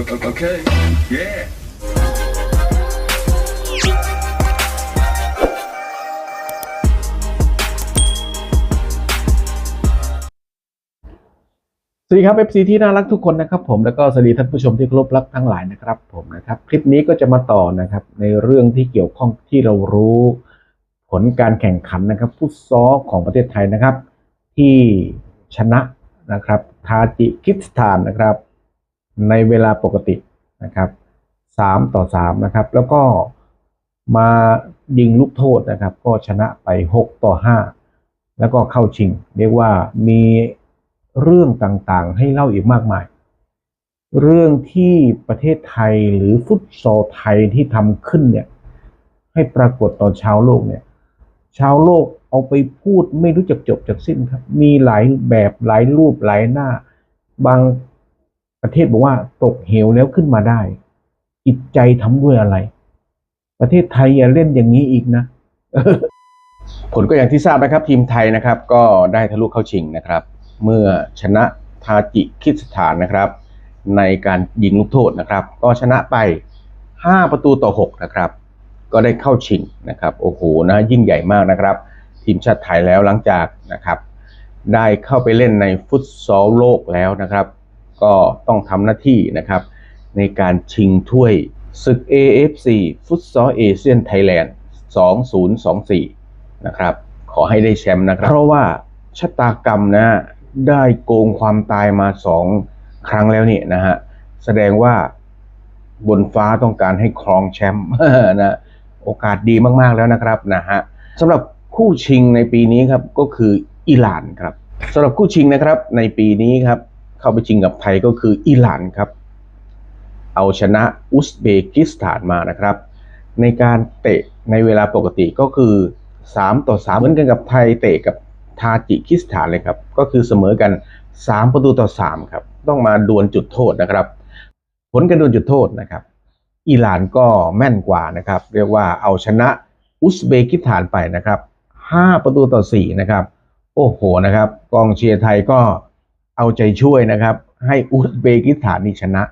Okay. Yeah. สวัสดีครับ FC ที่น่ารักทุกคนนะครับผมแล้วก็สวัสดีท่านผู้ชมที่เคารพรักทั้งหลายนะครับผมนะครับ คลิปนี้ก็จะมาต่อนะครับ ในเรื่องที่เกี่ยวข้องที่เรารู้ ผลการแข่งขันนะครับฟุตซอลของประเทศไทยนะครับ ที่ชนะนะครับทาจิคิสถานนะครับ ในเวลาปกตินะครับสามต่อสามนะครับ แล้วก็มายิงลูกโทษนะครับ ก็ชนะไปหกต่อห้าแล้วก็เข้าชิง เรียกว่ามีเรื่องต่างๆ ให้เล่าอีกมากมาย เรื่องที่ประเทศไทยหรือฟุตซอลไทยที่ทำขึ้นเนี่ย ให้ปรากฏต่อชาวโลกเนี่ย ชาวโลกเอาไปพูดไม่รู้จักจบจากสิ้นครับ มีหลายแบบหลายรูปหลายหน้า บาง ประเทศบอกว่าตกเหวแล้วขึ้นมาได้ จิตใจทำด้วยอะไร ประเทศไทยอย่าเล่นอย่างนี้อีกนะผลก็อย่างที่ทราบนะครับ ทีมไทยนะครับ ก็ได้ทะลุเข้าชิงนะครับ เมื่อชนะทาจิคิสถานนะครับ ในการยิงลูกโทษนะครับ ก็ชนะไป 5 ประตูต่อ 6 นะครับ ก็ได้เข้าชิงนะครับโอ้โหนะยิ่งใหญ่มากนะครับ ทีมชาติไทยแล้วหลังจากนะครับ ได้เข้าไปเล่นในฟุตซอลโลกแล้วนะครับ ก็ต้องทำหน้าที่นะครับ ในการชิงถ้วยศึก AFC ฟุตซอลเอเชียนไทยแลนด์2024 นะครับ ขอให้ได้แชมป์นะครับ เพราะว่าชะตากรรมนะฮะได้โกงความตายมาสองครั้งแล้วเนี่ยนะฮะ แสดงว่าบนฟ้าต้องการให้ครองแชมป์นะโอกาสดีมากๆแล้วนะครับนะฮะสำหรับคู่ชิงในปีนี้ครับก็คืออิหร่านครับสำหรับคู่ชิงนะครับในปีนี้ครับ เข้าไปชิงกับไทยก็คืออิหร่านครับ เอาชนะอุซเบกิสถานมานะครับ ในการเตะในเวลาปกติก็คือ 3 ต่อ 3 เหมือนกันกับไทยเตะกับทาจิคิสถานเลยครับ ก็คือเสมอกัน 3 ประตูต่อ 3 ครับ ต้องมาดวลจุดโทษนะครับ ผลการดวลจุดโทษนะครับอิหร่านก็แม่นกว่านะครับ เรียกว่าเอาชนะอุซเบกิสถานไปนะครับ 5 ประตูต่อ 4 นะครับ โอ้โหนะครับ กองเชียร์ไทยก็ เอาใจช่วยนะครับ ให้อุซเบกิสถานนี่ชนะ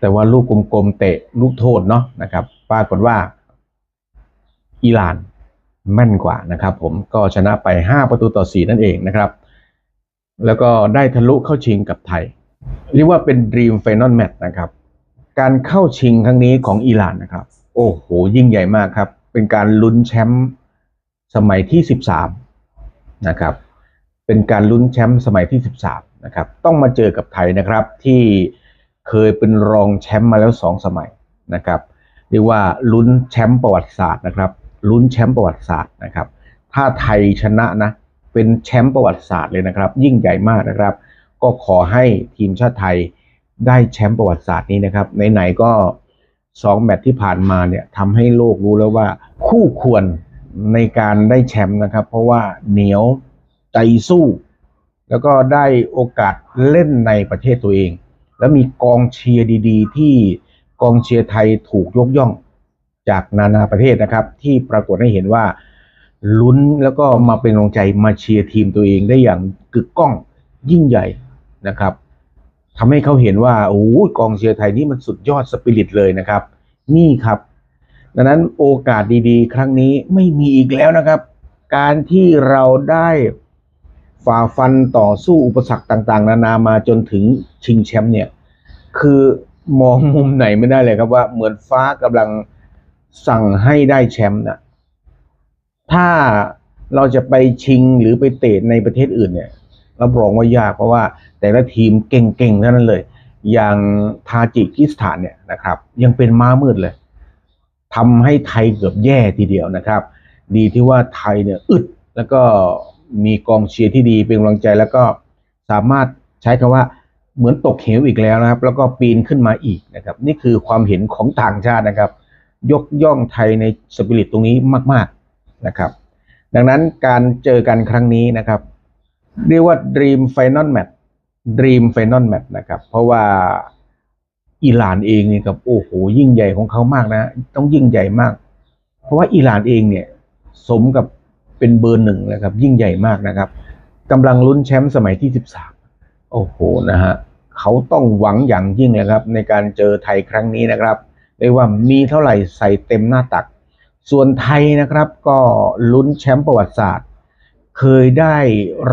แต่ว่าลูกกลมๆเตะลูกโทษเนาะนะครับปรากฏว่า อิหร่านแม่นกว่านะครับ ผมก็ชนะไป 5 ประตูต่อ 4 นั่นเองนะครับ แล้วก็ได้ทะลุเข้าชิงกับไทย เรียกว่าเป็น Dream Final Match นะครับ การเข้าชิงครั้งนี้ของอิหร่านนะครับ โอ้โห ยิ่งใหญ่มากครับ เป็นการลุ้นแชมป์สมัยที่ 13 นะครับ เป็นการลุ้นแชมป์สมัยที่ 13 นะครับต้องมาเจอกับไทยนะครับที่เคยเป็นรองแชมป์มาแล้ว 2 สมัยนะครับเรียกว่าลุ้นแชมป์ประวัติศาสตร์นะครับลุ้นแชมป์ประวัติศาสตร์นะครับ ถ้าไทยชนะนะเป็นแชมป์ประวัติศาสตร์เลยนะครับ ยิ่งใหญ่มากนะครับ ก็ขอให้ทีมชาติไทยได้แชมป์ประวัติศาสตร์นี้นะครับไหนๆก็สองแมตช์ที่ผ่านมาเนี่ยทำให้โลกรู้แล้วว่าคู่ควรในการได้แชมป์นะครับ เพราะว่าเหนียวใจสู้ แล้วก็ได้โอกาสเล่นในประเทศตัวเอง แล้วมีกองเชียร์ดีๆ ที่กองเชียร์ไทยถูกยกย่องจากนานาประเทศนะครับ ที่ปรากฏให้เห็นว่าลุ้นแล้วก็มาเป็นกำลังใจมาเชียร์ทีมตัวเองได้อย่างกึกก้องยิ่งใหญ่นะครับทำให้เขาเห็นว่าโอ้กองเชียร์ไทยนี่มันสุดยอดสปิริตเลยนะครับ นี่ครับดังนั้นโอกาสดีๆ ครั้งนี้ไม่มีอีกแล้วนะครับ การที่เราได้ ฝ่าฟันต่อสู้อุปสรรคต่าง ๆ นานามาจนถึงชิงแชมป์เนี่ย คือมองมุมไหนไม่ได้เลยครับว่าเหมือนฟ้ากำลังสั่งให้ได้แชมป์นะถ้าเราจะไปชิงหรือไปเตะในประเทศอื่นเนี่ยรับรองว่ายากเพราะว่าแต่ละทีมเก่งๆเท่านั้นเลย อย่างทาจิกิสถานเนี่ยนะครับ ยังเป็นม้ามืดเลยทำให้ไทยเกือบแย่ทีเดียวนะครับ ดีที่ว่าไทยเนี่ยอึดแล้วก็ มีกองเชียร์ที่ดีเป็นกำลังใจแล้วก็สามารถใช้คำว่าเหมือนตกเหวอีกแล้วนะครับ แล้วก็ปีนขึ้นมาอีกนะครับ นี่คือความเห็นของต่างชาตินะครับ ยกย่องไทยในสปิริตตรงนี้มาก ๆนะครับ ดังนั้นการเจอกันครั้งนี้นะครับ เรียกว่า Dream Final Match Dream Final Match นะครับ เพราะว่าอิหร่านเองเนี่ยกับโอ้โหยิ่งใหญ่ของเขามากนะ ต้องยิ่งใหญ่มาก เพราะว่าอิหร่านเองเนี่ยสมกับ เป็นเบอร์หนึ่งนะครับ ยิ่งใหญ่มากนะครับกำลังลุ้นแชมป์สมัยที่ 13 โอ้โหนะฮะเขาต้องหวังอย่างยิ่งเลยครับ ในการเจอไทยครั้งนี้นะครับเรียกว่ามีเท่าไหร่ใส่เต็มหน้าตัก ส่วนไทยนะครับก็ลุ้นแชมป์ประวัติศาสตร์ เคยได้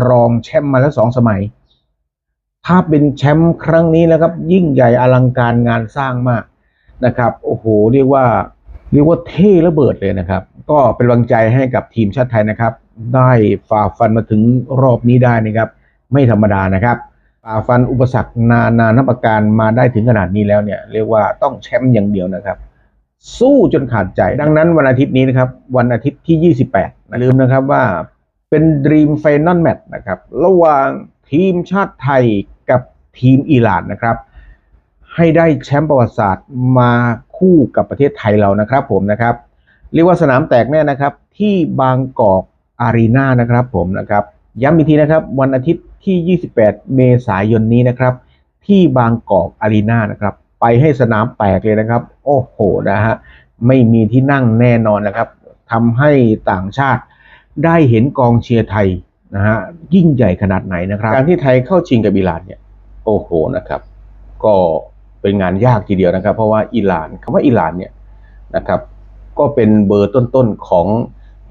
รองแชมป์มาแล้วสองสมัย ถ้าเป็นแชมป์ครั้งนี้แล้วครับ ยิ่งใหญ่อลังการงานสร้างมากนะครับ โอ้โห เรียกว่า เรียกว่าเท่ระเบิดเลยนะครับ ก็เป็นกำลังใจให้กับทีมชาติไทยนะครับ ได้ฝ่าฟันมาถึงรอบนี้ได้นะครับ ไม่ธรรมดานะครับฝ่าฟันอุปสรรคนานานับประการมาได้ถึงขนาดนี้แล้วเนี่ย เรียกว่าต้องแชมป์อย่างเดียวนะครับ สู้จนขาดใจ ดังนั้นวันอาทิตย์นี้นะครับ วันอาทิตย์ที่ 28อย่าลืมนะครับว่าเป็น Dream Final Match นะครับ ระหว่างทีมชาติไทยกับทีมอิหร่านนะครับ ให้ได้แชมป์ประวัติศาสตร์มาคู่กับประเทศไทยเรานะครับผมนะครับ เรียกว่าสนามแตกแน่นะครับ ที่บางกอกอารีนานะครับผมนะครับ ย้ำอีกทีนะครับ วันอาทิตย์ที่ 28 เมษายนนี้นะครับ ที่บางกอกอารีนานะครับ ไปให้สนามแตกเลยนะครับ โอ้โหนะฮะไม่มีที่นั่งแน่นอนนะครับทำให้ต่างชาติได้เห็นกองเชียร์ไทยนะฮะยิ่งใหญ่ขนาดไหนนะครับ การที่ไทยเข้าชิงกับอิหร่านเนี่ยโอ้โหนะครับ ก็เป็นงานยากทีเดียวนะครับ เพราะว่าอิหร่านคำว่าอิหร่านเนี่ยนะครับ ก็เป็นเบอร์ต้นๆของ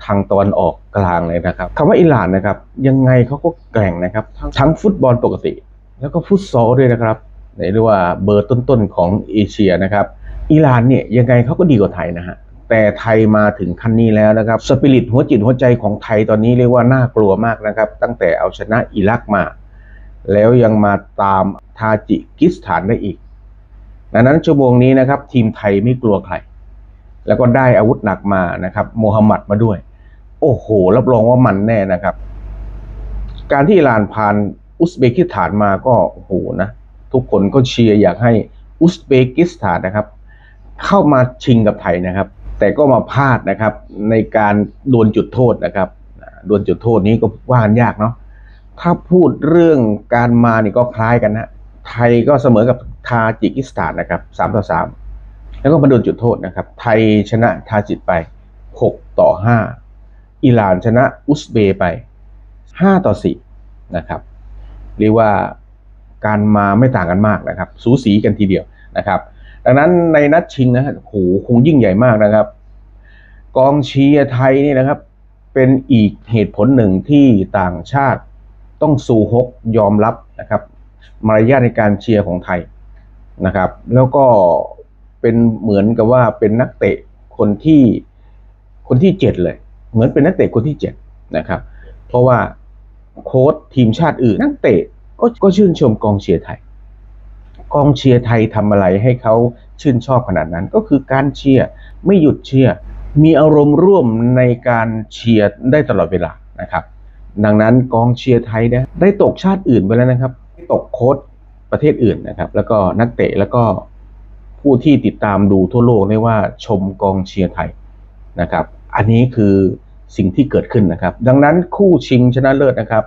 ทางตะวันออกกลางเลยนะครับคำว่าอิหร่านนะครับยังไงเขาก็แกร่งนะครับทั้งทั้งฟุตบอลปกติ แล้วก็ฟุตซอลด้วยนะครับเรียกว่าเบอร์ต้นๆของเอเชียนะครับอิหร่านเนี่ยยังไงเขาก็ดีกว่าไทยนะฮะแต่ไทยมาถึงขั้นนี้แล้วนะครับสปิริตหัวจิตหัวใจของไทยตอนนี้เรียกว่าน่ากลัวมากนะครับ ตั้งแต่เอาชนะอิรักมา แล้วยังมาตามทาจิกิสถานได้อีกดังนั้นชั่วโมงนี้นะครับ ทีมไทยไม่กลัวใคร แล้วก็ได้อาวุธหนักมานะครับโมฮัมหมัดมาด้วย โอ้โห รับรองว่ามันแน่นะครับ การที่อิหร่านผ่านอุซเบกิสถานมาก็โอ้โหนะทุกคนก็เชียร์อยากให้อุซเบกิสถานนะครับ เข้ามาชิงกับไทยนะครับ แต่ก็มาพลาดนะครับในการดวลจุดโทษนะครับดวลจุดโทษนี้ก็ว่ากันยากเนาะถ้าพูดเรื่องการมานี่ก็คล้ายกันนะไทยก็เสมอกับทาจิกิสถานนะครับสามต่อสาม แล้วก็มาโดนจุดโทษนะครับ ไทยชนะทาจิตไปหกต่อห้าอิหร่านชนะอุซเบย์ไปห้าต่อสี่นะครับ เรียกว่าการมาไม่ต่างกันมากนะครับ สูสีกันทีเดียวนะครับ ดังนั้นในนัดชิงนะฮะโหคงยิ่งใหญ่มากนะครับ กองเชียร์ไทยนี่นะครับ เป็นอีกเหตุผลหนึ่งที่ต่างชาติต้องสู่ฮกยอมรับนะครับ มารยาทในการเชียร์ของไทยนะครับ แล้วก็ เป็นเหมือนกับว่าเป็นนักเตะคนที่คนที่เจ็ดเลย เหมือนเป็นนักเตะคนที่เจ็ดนะครับ เพราะว่าโค้ชทีมชาติอื่นนักเตะก็ก็ชื่นชมกองเชียร์ไทย กองเชียร์ไทยทำอะไรให้เขาชื่นชอบขนาดนั้น ก็คือการเชียร์ไม่หยุดเชียร์มีอารมณ์ร่วมในการเชียร์ได้ตลอดเวลานะครับ ดังนั้นกองเชียร์ไทยนี่ยได้ตกชาติอื่นไปแล้วนะครับ ตกโค้ชประเทศอื่นนะครับ แล้วก็นักเตะแล้วก็ ผู้ที่ติดตามดูทั่วโลกเรียกว่าชมกองเชียร์ไทยนะครับ อันนี้คือสิ่งที่เกิดขึ้นนะครับ ดังนั้นคู่ชิงชนะเลิศนะครับ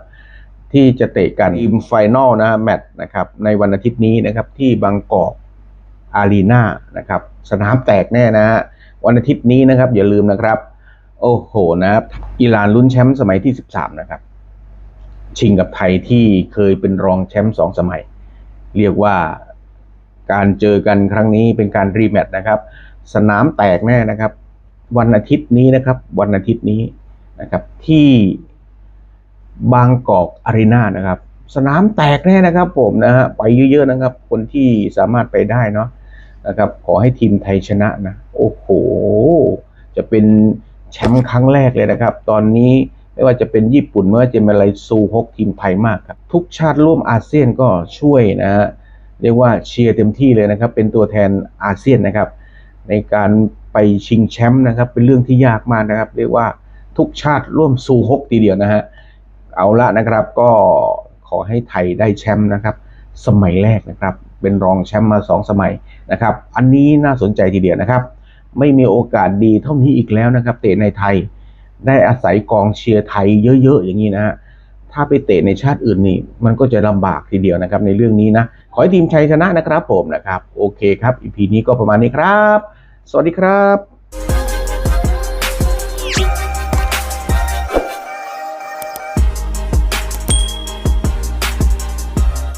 ที่จะเตะกันทีมไฟนอลนะแมตช์นะครับในวันอาทิตย์นี้นะครับที่บางกอกอารีนานะครับสนามแตกแน่นะฮะวันอาทิตย์นี้นะครับ อย่าลืมนะครับ โอ้โหนะครับอิหร่านลุ้นแชมป์สมัยที่ 13 นะครับ ชิงกับไทยที่เคยเป็นรองแชมป์สองสมัย เรียกว่า การเจอกันครั้งนี้เป็นการรีแมตช์นะครับ สนามแตกแน่นะครับ วันอาทิตย์นี้นะครับ วันอาทิตย์นี้นะครับ ที่บางกอกอารีนานะครับ สนามแตกแน่นะครับผมนะฮะไปเยอะๆนะครับ คนที่สามารถไปได้เนาะนะครับ ขอให้ทีมไทยชนะนะ โอ้โห จะเป็นแชมป์ครั้งแรกเลยนะครับ ตอนนี้ไม่ว่าจะเป็นญี่ปุ่นไม่ว่าจะเป็นอะไรซูฮกทีมไทยมากครับ ทุกชาติร่วมอาเซียนก็ช่วยนะฮะ เรียกว่าเชียร์เต็มที่เลยนะครับ เป็นตัวแทนอาเซียนนะครับ ในการไปชิงแชมป์นะครับ เป็นเรื่องที่ยากมากนะครับ เรียกว่าทุกชาติร่วมซูฮกทีเดียวนะฮะเอาละนะครับก็ขอให้ไทยได้แชมป์นะครับ สมัยแรกนะครับ เป็นรองแชมป์มาสองสมัยนะครับ อันนี้น่าสนใจทีเดียวนะครับ ไม่มีโอกาสดีเท่านี้อีกแล้วนะครับ เตะในไทยได้อาศัยกองเชียร์ไทยเยอะๆอย่างนี้นะฮะ ถ้าไปเตะในชาติอื่นนี่ มันก็จะลำบากทีเดียวนะครับในเรื่องนี้นะ ขอให้ทีมชัยชนะนะครับผมนะครับ โอเคครับอีพีนี้ก็ประมาณนี้ครับ สวัสดีครับ